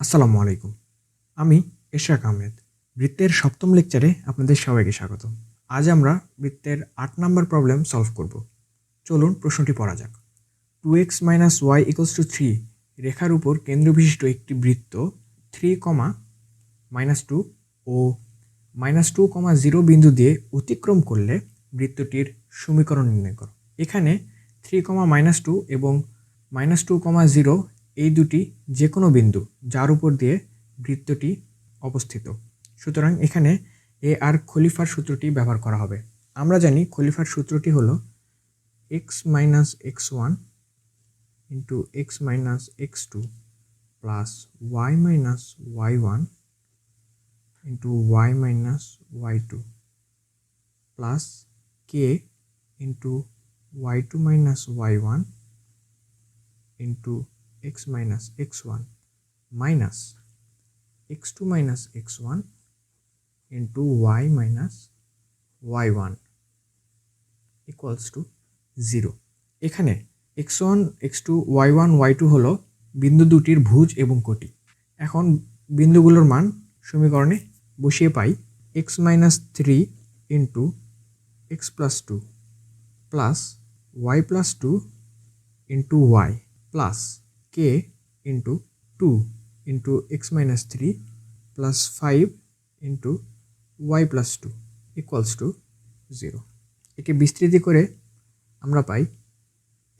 আসসালামু আলাইকুম। আমি এশাক আহমেদ, বৃত্তের সপ্তম লেকচারে আপনাদের সবাইকে স্বাগত। আজ আমরা বৃত্তের আট নম্বর প্রবলেম সলভ করব। চলুন প্রশ্নটি পড়া যাক। Two x minus y equals to three রেখার উপর কেন্দ্রবিশিষ্ট একটি বৃত্ত থ্রি কমা মাইনাস টু ও মাইনাস টু কমা জিরো বিন্দু দিয়ে অতিক্রম করলে বৃত্তটির সমীকরণ নির্ণয় করো। এখানে থ্রি কমা মাইনাস টু এবং মাইনাস টু কমা জিরো এই দুটি যে কোনো বিন্দু যার উপর দিয়ে বৃত্তটি অবস্থিত। সুতরাং এখানে এ আর খলিফার সূত্রটি ব্যবহার করা হবে। আমরা জানি খলিফার সূত্রটি হলো x minus x one into x minus x two plus y minus y one into y minus y two plus k into y two minus y one into minus x two minus x one into y minus y one equals to zero এখানে x one x two y one y two হলো বিন্দু দুটির ভুজ এবং কোটি। এখন বিন্দুগুলোর মান সমীকরণে বসিয়ে পাই x minus three into x plus two plus y plus two into y plus k into two into x minus three plus five into y plus two equals to zero একে বিস্তৃতি করে আমরা পাই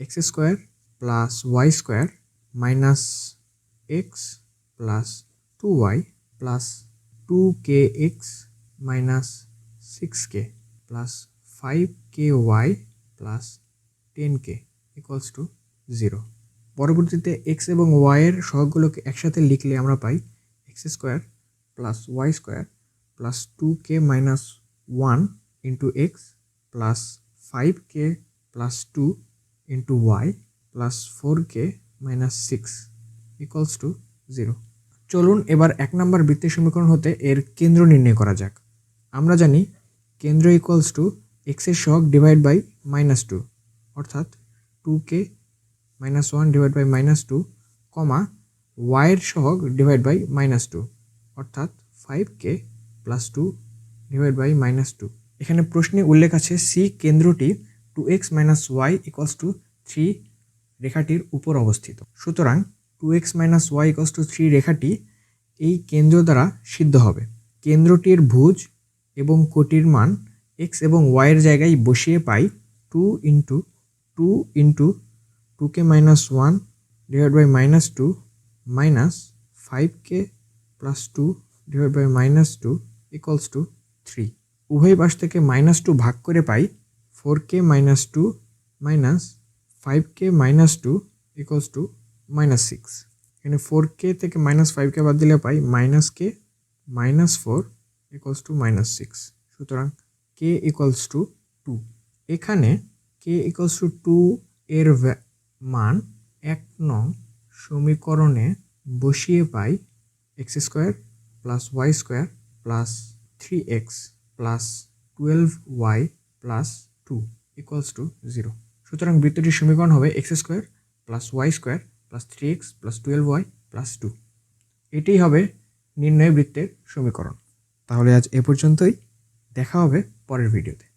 x square plus y square minus x plus two y plus two k x minus six k plus five k y plus ten k equals to zero পরবর্তীতে x এবং ওয়াইয়ের সহগগুলোকে একসাথে লিখলে আমরা পাই x square plus y square plus two k minus one into x plus five k plus two into y plus four k minus six equals to zero চলুন এবার এক নম্বর বৃত্তের সমীকরণ হতে এর কেন্দ্র নির্ণয় করা যাক। আমরা জানি কেন্দ্র ইকুয়ালস টু এক্সের সহগ ডিভাইড বাই মাইনাস টু অর্থাৎ two k minus one divide by minus two comma ওয়াইয়ের সহগ ডিভাইড বাই মাইনাস টু অর্থাৎ five k plus two divide by minus two এখানে প্রশ্নে উল্লেখ আছে সি কেন্দ্রটি two x minus y equals to three রেখাটির উপর অবস্থিত। সুতরাং two x minus y equals to three রেখাটি এই কেন্দ্র দ্বারা সিদ্ধ হবে। কেন্দ্রটির ভুজ এবং কোটির মান এক্স এবং ওয়াইয়ের জায়গায় বসিয়ে পাই two into two into two k minus one divide by minus two minus five k plus two divide by minus two equals to three উভয় পাশ থেকে মাইনাস টু ভাগ করে পাই four k minus two minus five k minus two equals to minus six এখানে four k থেকে minus five k বাদ দিলে পাই minus k minus four equals to minus six সুতরাং কে ইকুয়ালস টু টু এখানে কে equals two two এর মান এক নং সমীকরণে বসিয়ে পাই x square plus y square plus three x plus twelve y plus two equals to zero. সুতরাং বৃত্তটির সমীকরণ হবে x square plus y square plus three x plus twelve y plus two. এটাই হবে নির্ণয় বৃত্তের সমীকরণ। তাহলে আজ এ পর্যন্তই। দেখা হবে পরের ভিডিওতে।